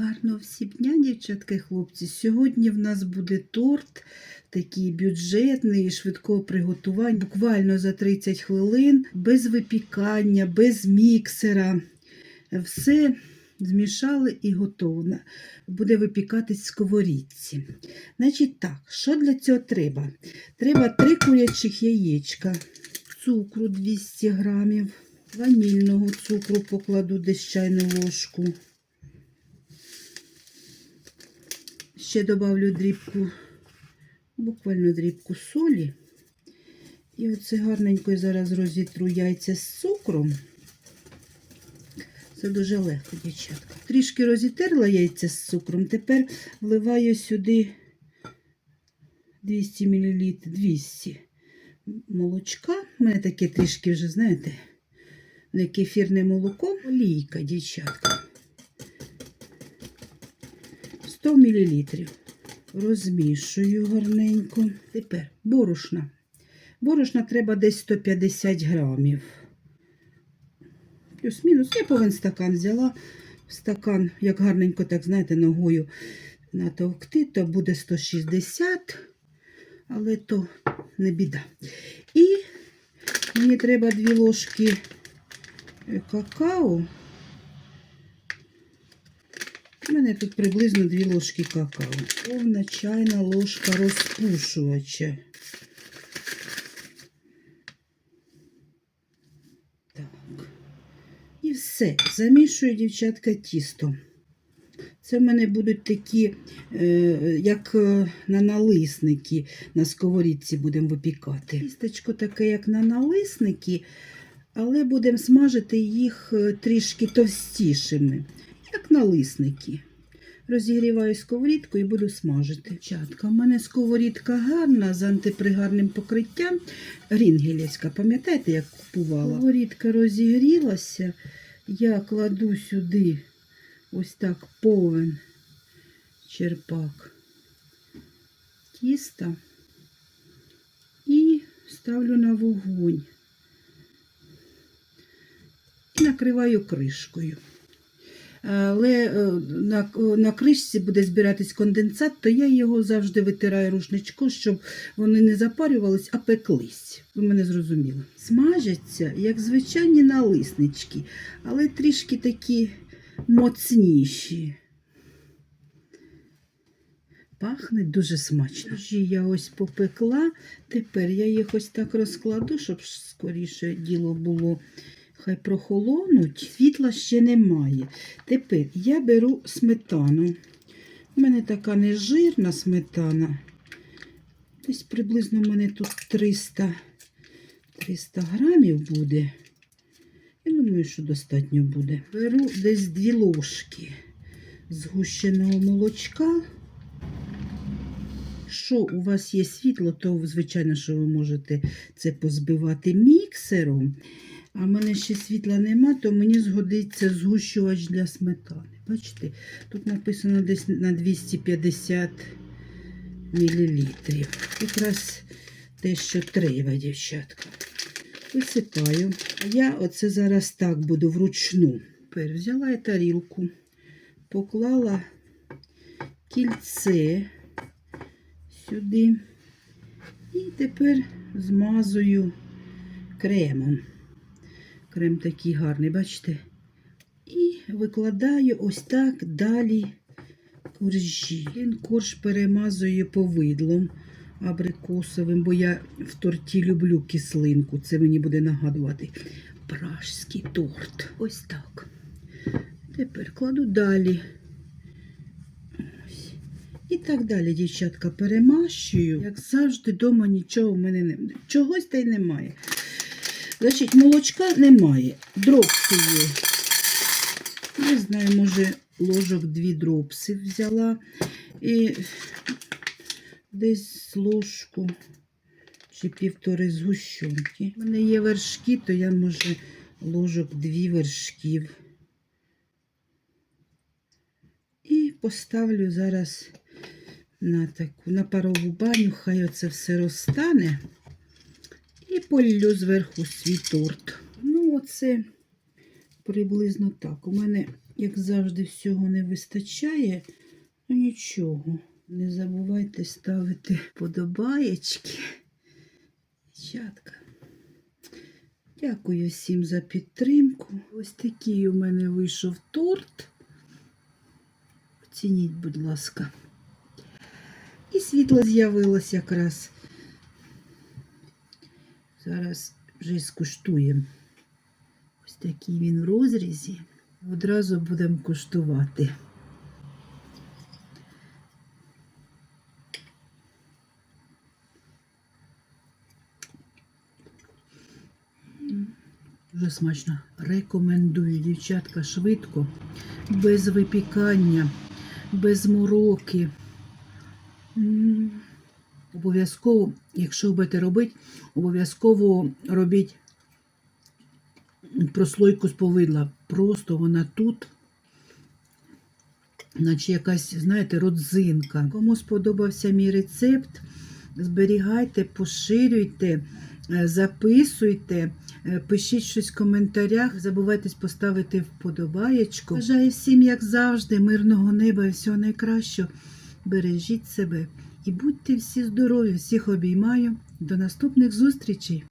Гарного всім дня, дівчатка і хлопці. Сьогодні в нас буде торт такий бюджетний, швидкого приготування, буквально за 30 хвилин, без випікання, без міксера. Все змішали і готово. Буде випікатись в сковорідці. Значить так, що для цього треба? Треба 3 курячих яєчка, цукру 200 грамів, ванільного цукру покладу десь чайну ложку. Ще добавлю дрібку, буквально дрібку солі. І оце гарненько зараз розітру яйця з цукром. Це дуже легко, дівчатка. Трішки розітерла яйця з цукром. Тепер вливаю сюди 200 мл 200 молочка. У мене таке трішки вже, знаєте, не кефірне молоко. Олійка, дівчатка. 100 мл. Розмішую гарненько. Тепер борошна. Борошна треба десь 150 грамів. Плюс-мінус. Я повинен стакан взяла. Стакан, як гарненько, так, знаєте, ногою натовкти, то буде 160, але то не біда. І мені треба дві ложки какао. У мене тут приблизно 2 ложки какао. Повна чайна ложка розпушувача. Так. І все. Замішую, дівчатка, тісто. Це в мене будуть такі, е, як е, на налисники, на сковорідці будемо випікати. Тістечко таке, як на налисники, але будемо смажити їх е, трішки товстішими як налисники. Розігріваю сковорідку і буду смажити. Дівчатка, у мене сковорідка гарна з антипригарним покриттям. Рінгелівська, пам'ятаєте, як купувала? Сковорідка розігрілася. Я кладу сюди ось так повен черпак тіста і ставлю на вогонь. І накриваю кришкою але е, на, на кришці буде збиратись конденсат, то я його завжди витираю рушничком, щоб вони не запарювались, а пеклись. Ви мене зрозуміли. Смажаться, як звичайні налиснички, але трішки такі моцніші. Пахне дуже смачно. Я ось попекла, тепер я їх ось так розкладу, щоб скоріше діло було хай прохолонуть, світла ще немає. Тепер я беру сметану. У мене така нежирна сметана. Десь приблизно в мене тут 300 300 грамів буде. Я думаю, що достатньо буде. Беру десь 2 ложки згущеного молочка. Що у вас є світло, то, звичайно, що ви можете це позбивати міксером. А в мене ще світла нема, то мені згодиться згущувач для сметани. Бачите, тут написано десь на 250 мл. Якраз те, що треба, дівчатка. Висипаю. Я оце зараз так буду вручну. Тепер взяла я тарілку, поклала кільце сюди. І тепер змазую кремом. Крем такий гарний, бачите? І викладаю ось так далі коржі. Він корж перемазую повидлом абрикосовим, бо я в торті люблю кислинку. Це мені буде нагадувати пражський торт. Ось так. Тепер кладу далі. І так далі, дівчатка, перемащую. Як завжди, вдома нічого в мене немає. Чогось та й немає. Значить, молочка немає. Дропси є. Не знаю, може, ложок дві дропси взяла. І десь ложку чи півтори згущенки. У мене є вершки, то я, може, ложок дві вершків. І поставлю зараз на таку на парову баню, хай оце все розтане. І полью зверху свій торт. Ну, оце приблизно так. У мене як завжди, всього не вистачає, ну нічого. Не забувайте ставити подобаєчки. Дівчатка. Дякую всім за підтримку. Ось такий у мене вийшов торт. Оцініть, будь ласка. І світло з'явилось якраз. Зараз вже скуштуємо. Ось такий він в розрізі. Одразу будемо куштувати. Дуже смачно. Рекомендую, дівчатка, швидко, без випікання, без мороки. Обов'язково, якщо будете робити, обов'язково робіть прослойку з повидла. Просто вона тут, наче якась, знаєте, родзинка. Кому сподобався мій рецепт, зберігайте, поширюйте, е, записуйте, е, пишіть щось в коментарях. Забувайте поставити вподобаєчку. Бажаю всім, як завжди, мирного неба і всього найкращого. Бережіть себе і будьте всі здорові, всіх обіймаю. До наступних зустрічей!